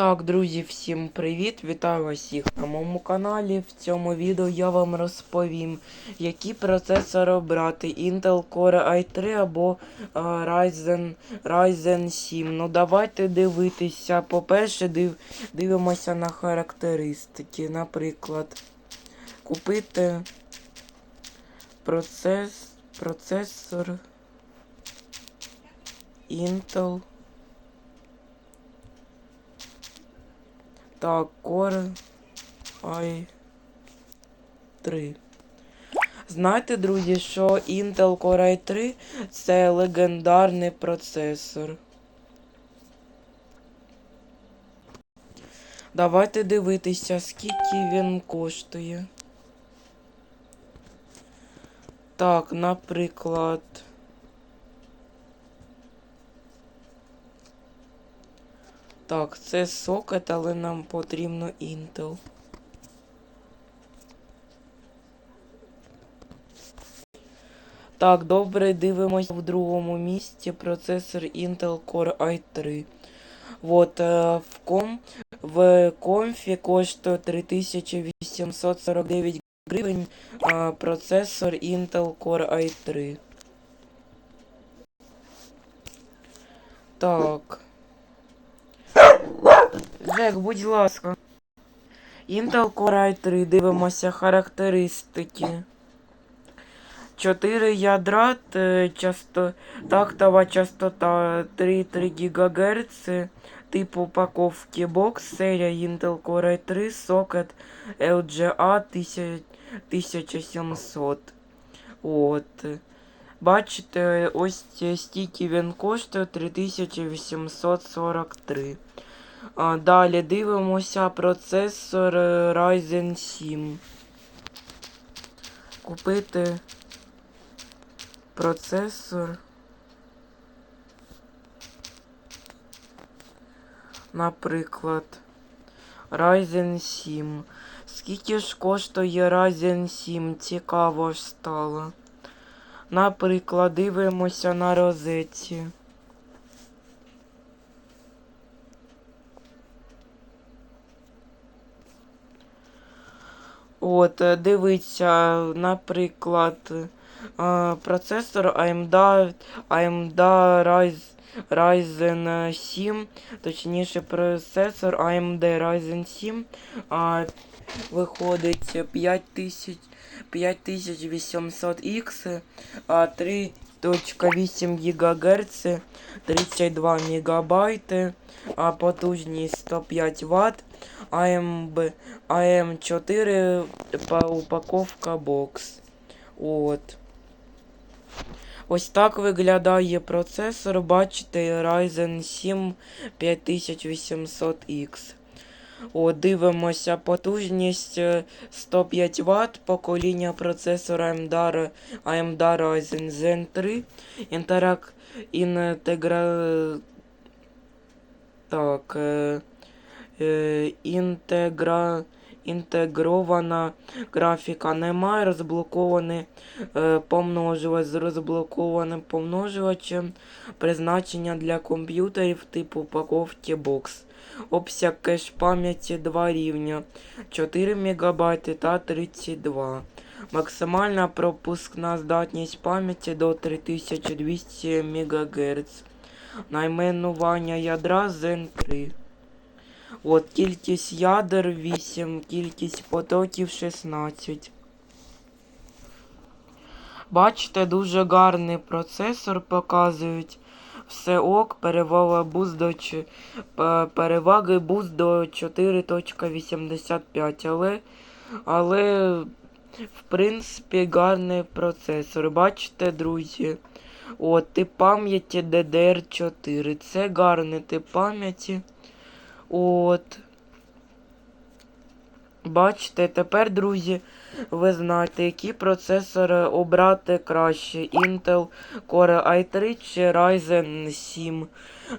Так, друзі, всім привіт! Вітаю вас всіх на моєму каналі. В цьому відео я вам розповім, які процесори обрати Intel Core i3 або а, Ryzen, Ryzen 7. Ну давайте дивитися. По-перше, див, дивимося на характеристики. Наприклад, купити процес, процесор Intel. Так, Core i3. Знаєте, друзі, що Intel Core i3 це легендарний процесор. Давайте дивитися, скільки він коштує. Так, наприклад. Так, це сокет, але нам потрібно Intel. Так, добре, дивимося в другому місці процесор Intel Core i3. Вот, е, в ком в комфі коштує 3849 гривень е, процесор Intel Core i3. Так. Жек, будь ласка. Intel Core i3, дивимося характеристики. 4 ядра, часто, тактова частота 3,3 ГГц, тип упаковки бокс, серія Intel Core i3, сокет LGA 1700. От. Бачите, ось стільки він коштує 3843. Далі дивимося процесор е, Ryzen 7. Купити процесор. Наприклад, Ryzen 7. Скільки ж коштує Ryzen 7? Цікаво ж стало. Наприклад, дивимося на розетці. От, е, дивіться, наприклад, е, процесор AMD, AMD Ryzen, Ryzen 7, точніше процесор AMD Ryzen 7 а, виходить 5000 5800X, а 3.8 ГГц, 32 МБ, а потужність 105 Вт, АМБ, АМ4 па- упаковка бокс. От. Ось так виглядає процесор. Бачите, Ryzen 7 5800X. О, дивимося потужність е, 105 Вт, покоління процесора AMD, Ryzen Zen 3, інтерак, інтегра... Так, е, е, інтегра... інтегрована графіка немає, розблокований е, помножувач з розблокованим помножувачем, призначення для комп'ютерів типу упаковки бокс. Обсяг кеш пам'яті 2 рівня 4 МБ та 32. Максимальна пропускна здатність пам'яті до 3200 МГц. Найменування ядра Zen 3. От кількість ядер 8, кількість потоків 16. Бачите, дуже гарний процесор показують. Все ок, перевага буст до переваги буст до 4.85, але, але в принципі гарний процесор. Бачите, друзі? От, тип пам'яті DDR4. Це гарний тип пам'яті. От. Бачите, тепер, друзі, ви знаєте, які процесори обрати краще. Intel Core i3 чи Ryzen 7.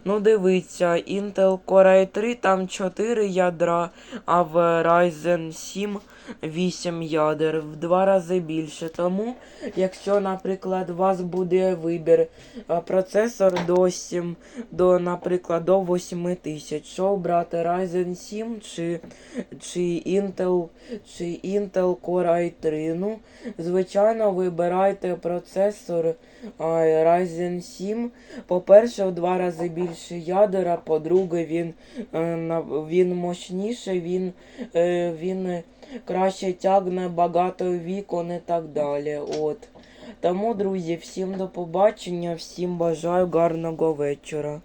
Ну, дивіться, Intel Core i3 там 4 ядра, а в Ryzen 7 8 ядер, в два рази більше. Тому, якщо, наприклад, у вас буде вибір процесор до 7, до, наприклад, до 8 тисяч, що брати Ryzen 7 чи, чи Intel, чи Intel Core i3. Ну, звичайно, вибирайте процесор Ryzen 7. По-перше, в два рази більше ядер, а по-друге, він, е, він мощніший, він, е, він краще тягне багато вікон і так далі. От. Тому, друзі, всім до побачення, всім бажаю гарного вечора.